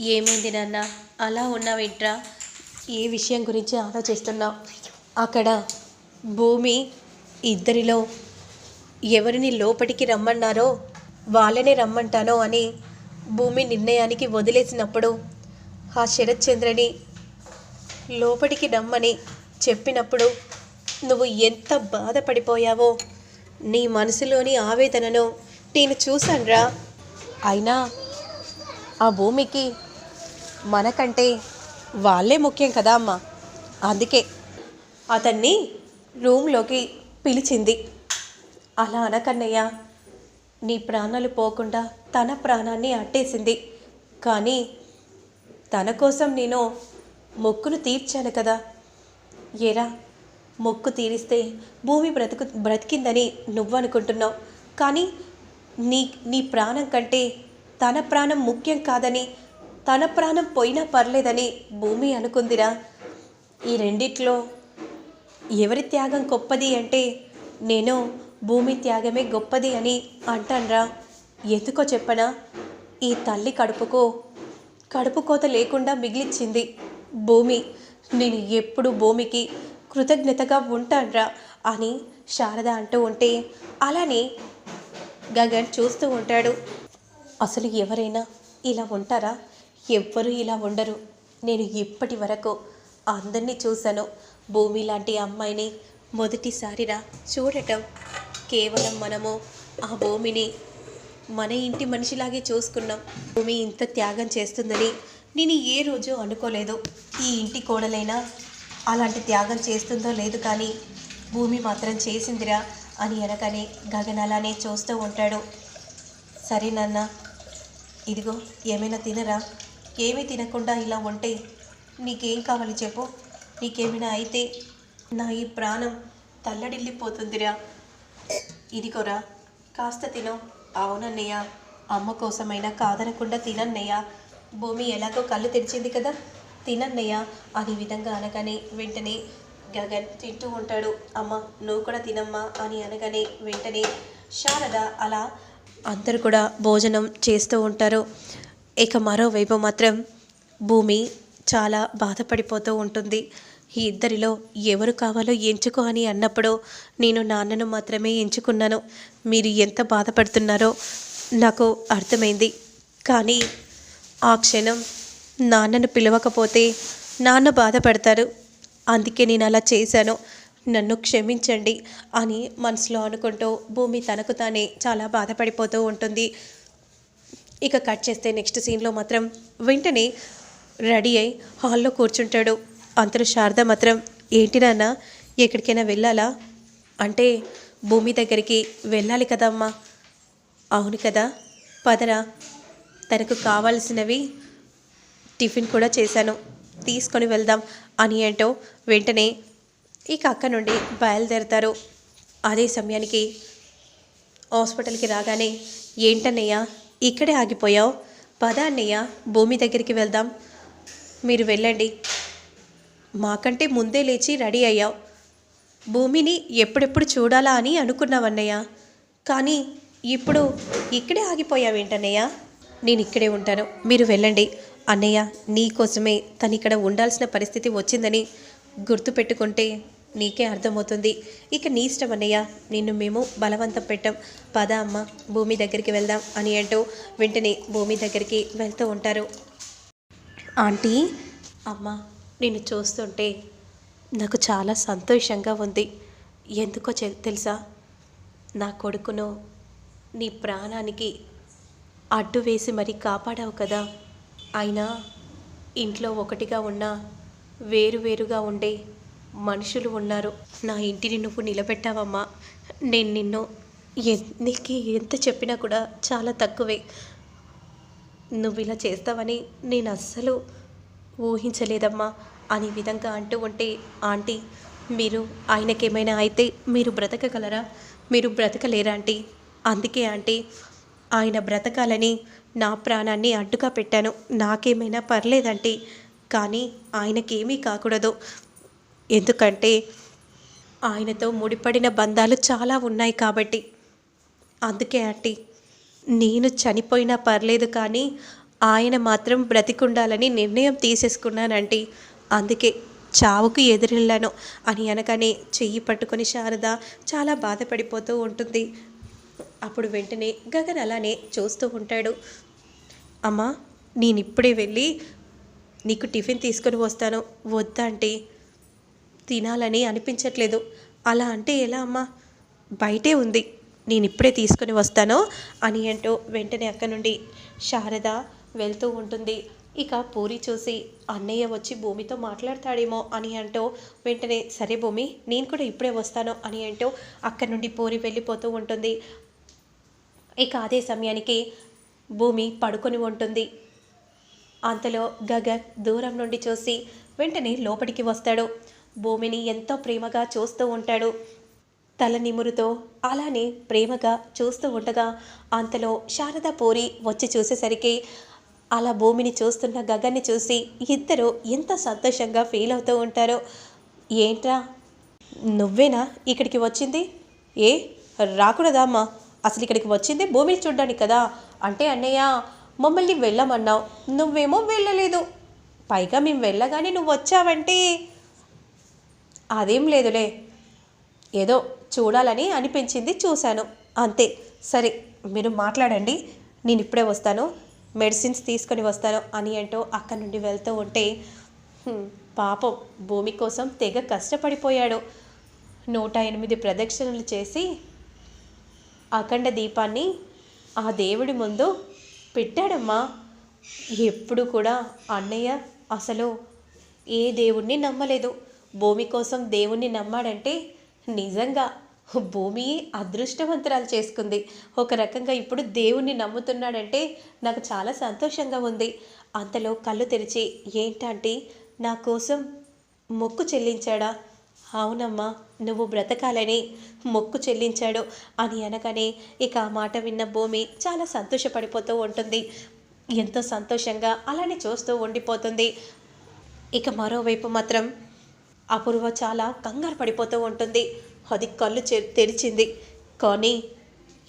ఏమైంది నాన్న? అలా ఉన్నావేంట్రా? ఏ విషయం గురించి ఆలోచిస్తున్నావు అక్కడ భూమి ఇద్దరిలో ఎవరిని లోపలికి రమ్మన్నారో వాళ్ళనే రమ్మంటానో అని భూమి నిర్ణయానికి వదిలేసినప్పుడు ఆ శరత్చంద్రని లోపలికి రమ్మని చెప్పినప్పుడు నువ్వు ఎంత బాధపడిపోయావో నీ మనసులోని ఆవేదనను నేను చూశానురా. అయినా ఆ భూమికి మనకంటే వాళ్ళే ముఖ్యం కదా అమ్మా. అందుకే అతన్ని రూమ్లోకి పిలిచింది. అలా అనకన్నయ్య నీ ప్రాణాలు పోకుండా తన ప్రాణాన్ని అట్టేసింది. కానీ తన కోసం నేను మొక్కును తీర్చాను కదా. ఏరా మొక్కు తీరిస్తే భూమి బ్రతుకు బ్రతికిందని నువ్వు అనుకుంటున్నావు కానీ నీ నీ ప్రాణం కంటే తన ప్రాణం ముఖ్యం కాదని తన ప్రాణం పోయినా పర్లేదని భూమి అనుకుందిరా. ఈ రెండిట్లో ఎవరి త్యాగం గొప్పది అంటే నేను భూమి త్యాగమే గొప్పది అని అంటాన్రా. ఎందుకో చెప్పనా? ఈ తల్లి కడుపుకో కడుపు కోత లేకుండా మిగిలిచ్చింది భూమి. నేను ఎప్పుడు భూమికి కృతజ్ఞతగా ఉంటాన్రా అని శారద అంటూ ఉంటే అలానే గగన్ చూస్తూ ఉంటాడు. అసలు ఎవరైనా ఇలా ఉంటారా? ఎవ్వరూ ఇలా ఉండరు. నేను ఇప్పటి వరకు అందరినీ చూశాను. భూమి లాంటి అమ్మాయిని మొదటిసారిరా చూడటం. కేవలం మనము ఆ భూమిని మన ఇంటి మనిషిలాగే చూసుకున్నాం. భూమి ఇంత త్యాగం చేస్తుందని నేను ఏ రోజు అనుకోలేదు. ఈ ఇంటి కోడలైనా అలాంటి త్యాగం చేస్తుందో లేదు కానీ భూమి మాత్రం చేసిందిరా అని అనగానే గగన్ అలానే చూస్తూ ఉంటాడు. సరే నాన్న ఇదిగో ఏమైనా తినరా? ఏమీ తినకుండా ఇలా ఉంటే నీకేం కావాలి చెప్పు? నీకేమైనా అయితే నా ఈ ప్రాణం తల్లడిల్లిపోతుందిరా. ఇదిగోరా కాస్త తిను. అవునన్నయ్య అమ్మ కోసమైనా కాదనకుండా తినన్నయ్య. భూమి ఎలాగో కళ్ళు తెరిచింది కదా. తినన్నయ్య అది విధంగా అనగానే వెంటనే గగన్ తింటూ ఉంటాడు. అమ్మ నువ్వు కూడా తినమ్మా అని అనగానే వెంటనే శారద అలా అందరూ కూడా భోజనం చేస్తూ ఉంటారు. ఇక మరోవైపు మాత్రం భూమి చాలా బాధపడిపోతూ ఉంటుంది. ఈ ఇద్దరిలో ఎవరు కావాలో ఎంచుకో అని అన్నప్పుడు నేను నాన్నను మాత్రమే ఎంచుకున్నాను. మీరు ఎంత బాధపడుతున్నారో నాకు అర్థమైంది. కానీ ఆ క్షణం నాన్నను పిలవకపోతే నాన్న బాధపడతారు. అందుకే నేను అలా చేశాను. నన్ను క్షమించండి అని మనసులో అనుకుంటూ భూమి తనకు తానే చాలా బాధపడిపోతూ ఉంటుంది. ఇక కట్ చేస్తే నెక్స్ట్ సీన్లో మాత్రం వెంటనే రెడీ అయి హాల్లో కూర్చుంటాడు. అంతలో శారద మాత్రం ఏంటి నాన్న ఎక్కడికైనా వెళ్ళాలా? అంటే భూమి దగ్గరికి వెళ్ళాలి కదమ్మా. అవును కదా పదరా. తనకు కావాల్సినవి టిఫిన్ కూడా చేశాను. తీసుకొని వెళ్దాం. అని ఏంటో వెంటనే ఇక అక్క నుండి బయలుదేరతారు. అదే సమయానికి హాస్పిటల్కి రాగానే ఏంటన్నయ్యా ఇక్కడే ఆగిపోయావు. పద అన్నయ్య భూమి దగ్గరికి వెళ్దాం. మీరు వెళ్ళండి. మాకంటే ముందే లేచి రెడీ అయ్యావు. భూమిని ఎప్పుడెప్పుడు చూడాలా అని అనుకున్నావన్నయ్య కానీ ఇప్పుడు ఇక్కడే ఆగిపోయావేంటన్నయ్య? నేను ఇక్కడే ఉంటాను. మీరు వెళ్ళండి. అన్నయ్య నీకోసమే తను ఇక్కడ ఉండాల్సిన పరిస్థితి వచ్చిందని గుర్తుపెట్టుకుంటే నీకే అర్థమవుతుంది. ఇక నీ ఇష్టం అన్నయ్య నిన్ను మేము బలవంతం పెట్టాం. పద అమ్మ భూమి దగ్గరికి వెళ్దాం అని అంటూ వెంటనే భూమి దగ్గరికి వెళ్తూ ఉంటారు. ఆంటీ అమ్మ నిన్ను చూస్తుంటే నాకు చాలా సంతోషంగా ఉంది. ఎందుకో చె- తెలుసా? నా కొడుకును నీ ప్రాణానికి అడ్డు వేసి మరీ కాపాడావు కదా. అయినా ఇంట్లో ఒకటిగా ఉన్న వేరువేరుగా ఉండే మనుషులు ఉన్నారు. నా ఇంటిని నువ్వు నిలబెట్టావమ్మా. నేను నిన్ను నీకు ఎంత చెప్పినా కూడా చాలా తక్కువే. నువ్వు ఇలా చేస్తావని నేను అస్సలు ఊహించలేదమ్మా. అనే విధంగా అంటూ ఉంటే ఆంటీ మీరు ఆయనకేమైనా అయితే మీరు బ్రతకగలరా? మీరు బ్రతకలేరా ఆంటీ? అందుకే ఆంటీ ఆయన బ్రతకాలని నా ప్రాణాన్ని అడ్డుగా పెట్టాను. నాకేమైనా పర్లేదంటే కానీ ఆయనకేమీ కాకూడదు. ఎందుకంటే ఆయనతో ముడిపడిన బంధాలు చాలా ఉన్నాయి కాబట్టి. అందుకే ఆంటీ నేను చనిపోయినా పర్లేదు కానీ ఆయన మాత్రం బ్రతికుండాలని నిర్ణయం తీసేసుకున్నానంటీ అందుకే చావుకు ఎదురెళ్ళాను అని అనగానే చెయ్యి పట్టుకొని శారద చాలా బాధపడిపోతూ ఉంటుంది. అప్పుడు వెంటనే గగన్ అలానే చూస్తూ ఉంటాడు. అమ్మా నేను ఇప్పుడే వెళ్ళి నీకు టిఫిన్ తీసుకొని వస్తాను. వద్దా తినాలని అనిపించట్లేదు. అలా అంటే ఎలా అమ్మా? బయటే ఉంది. నేను ఇప్పుడే తీసుకొని వస్తాను అని అంటూ వెంటనే అక్క నుండి శారద వెళ్తూ ఉంటుంది. ఇక పూరి చూసి అన్నయ్య వచ్చి భూమితో మాట్లాడతాడేమో అని అంటూ వెంటనే సరే భూమి నేను కూడా ఇప్పుడే వస్తాను అని అంటూ అక్కడి నుండి పూరి వెళ్ళిపోతూ ఉంటుంది. ఇక అదే సమయానికి భూమి పడుకొని ఉంటుంది. అంతలో గగన్ దూరం నుండి చూసి వెంటనే లోపలికి వస్తాడు. భూమిని ఎంతో ప్రేమగా చూస్తూ ఉంటాడు. తల నిమురుతో అలానే ప్రేమగా చూస్తూ ఉండగా అంతలో శారద పూరి వచ్చి చూసేసరికి అలా భూమిని చూస్తున్న గగన్ని చూసి ఇద్దరు ఎంత సంతోషంగా ఫీల్ అవుతూ ఉంటారో. ఏంట్రా? నువ్వేనా ఇక్కడికి వచ్చింది? ఏ? రాకూడదా అమ్మా అసలు ఇక్కడికి వచ్చింది భూమిని చూడడానికి కదా. అంటే అన్నయ్య మమ్మల్ని వెళ్ళమన్నావు. నువ్వేమో వెళ్ళలేదు. పైగా మేము వెళ్ళగానే నువ్వు వచ్చావంటే అదేం లేదులే. ఏదో చూడాలని అనిపించింది చూశాను. అంతే. సరే మీరు మాట్లాడండి. నేను ఇప్పుడే వస్తాను. మెడిసిన్స్ తీసుకొని వస్తాను అని అంటూ అక్కడి నుండి వెళ్తూ ఉంటే పాపం భూమి కోసం తెగ కష్టపడిపోయాడు. నూట ఎనిమిది ప్రదక్షిణలు చేసి అఖండ దీపాన్ని ఆ దేవుడి ముందు పెట్టాడమ్మా. ఎప్పుడు కూడా అన్నయ్య అసలు ఏ దేవుణ్ణి నమ్మలేదు. భూమి కోసం దేవుణ్ణి నమ్మాడంటే నిజంగా భూమి అదృష్టవంతురాలు చేసుకుంది. ఒక రకంగా ఇప్పుడు దేవుణ్ణి నమ్ముతున్నాడంటే నాకు చాలా సంతోషంగా ఉంది. అంతలో కళ్ళు తెరిచి ఏంటంటే నా కోసం మొక్కు చెల్లించాడా? అవునమ్మా నువ్వు బ్రతకాలని మొక్కు చెల్లించాడు అని అనగానే ఇక ఆ మాట విన్న భూమి చాలా సంతోషపడిపోతూ ఉంటుంది. ఎంతో సంతోషంగా అలానే చూస్తూ ఉండిపోతుంది. ఇక మరోవైపు మాత్రం అపూర్వ చాలా కంగారు పడిపోతూ ఉంటుంది. అది కళ్ళు చె తెరిచింది. కానీ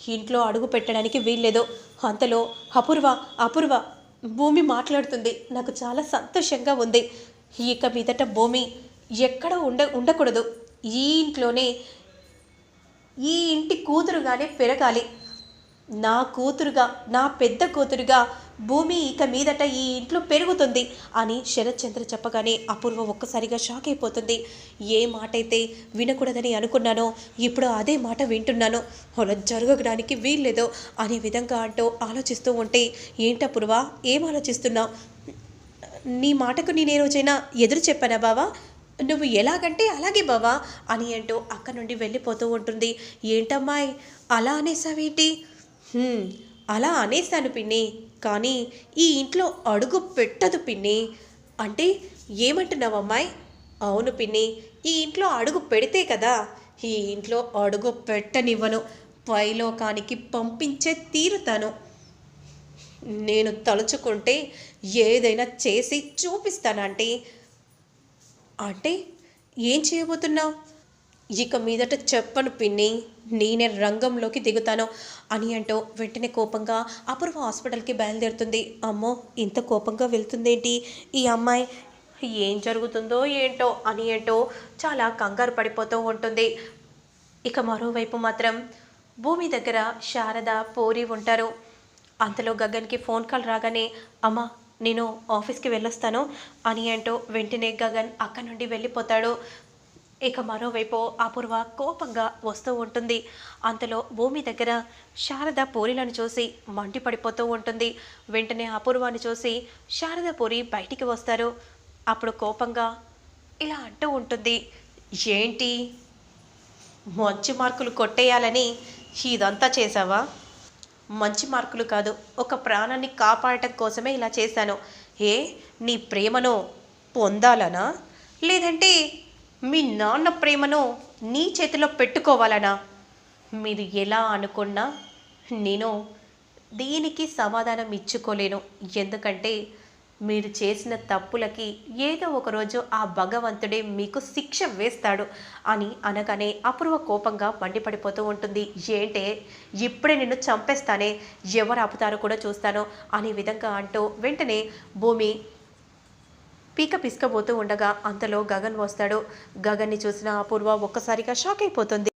ఇంట్లో అడుగు పెట్టడానికి వీల్లేదు. అంతలో అపూర్వ అపూర్వ భూమి మాట్లాడుతుంది. నాకు చాలా సంతోషంగా ఉంది. ఇక మీదట భూమి ఎక్కడ ఉండ ఉండకూడదు. ఈ ఇంట్లోనే ఈ ఇంటి కూతురుగానే పెరగాలి. నా కూతురుగా నా పెద్ద కూతురుగా భూమి ఇక మీదట ఈ ఇంట్లో పెరుగుతుంది అని శరత్చంద్ర చెప్పగానే అపూర్వ ఒక్కసారిగా షాక్ అయిపోతుంది. ఏ మాట అయితే వినకూడదని అనుకున్నానో ఇప్పుడు అదే మాట వింటున్నాను. అలా జరగడానికి వీల్లేదో అనే విధంగా అంటూ ఆలోచిస్తూ ఉంటే ఏంటపూర్వ ఏం ఆలోచిస్తున్నావు? నీ మాటకు నేను ఏ రోజైనా ఎదురు చెప్పానా బావా? నువ్వు ఎలాగంటే అలాగే బావా అని అంటూ అక్క నుండి వెళ్ళిపోతూ ఉంటుంది. ఏంటమ్మాయి అలా అనేసావేంటి? అలా అనేసాను పిన్ని. కానీ ఈ ఇంట్లో అడుగు పెట్టదు పిన్ని. అంటే ఏమంటున్నావు అమ్మాయి? అవును పిన్ని ఈ ఇంట్లో అడుగు పెడితే కదా. ఈ ఇంట్లో అడుగు పెట్టనివ్వను. పైలోకానికి పంపించే తీరుతాను. నేను తలుచుకుంటే ఏదైనా చేసి చూపిస్తానంటే అంటే ఏం చేయబోతున్నావు? ఇక మీదట చెప్పను పిన్ని నేనే రంగంలోకి దిగుతాను అని అంటూ వెంటనే కోపంగా అపూర్వ హాస్పిటల్కి బయలుదేరుతుంది. అమ్మో ఇంత కోపంగా వెళ్తుందేంటి? ఈ అమ్మాయి ఏం జరుగుతుందో ఏంటో అని ఏంటో చాలా కంగారు పడిపోతూ ఉంటుంది. ఇక మరోవైపు మాత్రం భూమి దగ్గర శారద పూరి ఉంటారు. అంతలో గగన్కి ఫోన్ కాల్ రాగానే అమ్మ నేను ఆఫీస్కి వెళ్ళొస్తాను అని అంటూ వెంటనే గగన్ అక్కడి నుండి వెళ్ళిపోతాడు. ఇక మరోవైపు అపూర్వ కోపంగా వస్తూ ఉంటుంది. అంతలో భూమి దగ్గర శారద పూరిలను చూసి మండిపడిపోతూ ఉంటుంది. వెంటనే అపూర్వాన్ని చూసి శారద పూరి బయటికి వస్తారు. అప్పుడు కోపంగా ఇలా అంటూ ఉంటుంది. ఏంటి? మంచి మార్కులు కొట్టేయాలని ఇదంతా చేసావా మంచి మార్కులు కాదు ఒక ప్రాణాన్ని కాపాడటం కోసమే ఇలా చేశాను. ఏ నీ ప్రేమను పొందాలనా? లేదంటే మీ నాన్న ప్రేమను నీ చేతిలో పెట్టుకోవాలనా? మీరు ఎలా అనుకున్నా నేను దీనికి సమాధానం ఇచ్చుకోలేను. ఎందుకంటే మీరు చేసిన తప్పులకి ఏదో ఒకరోజు ఆ భగవంతుడే మీకు శిక్ష వేస్తాడు అని అనగానే అపూర్వ కోపంగా మండిపడిపోతూ ఉంటుంది. ఏంటే ఇప్పుడే నిన్ను చంపేస్తానే ఎవరు ఆపుతారో కూడా చూస్తాను అనే విధంగా అంటూ వెంటనే భూమి పీక పిసుకబోతూ ఉండగా అంతలో గగన్ వస్తాడు. గగన్ని చూసిన అపూర్వ ఒక్కసారిగా షాక్ అయిపోతుంది.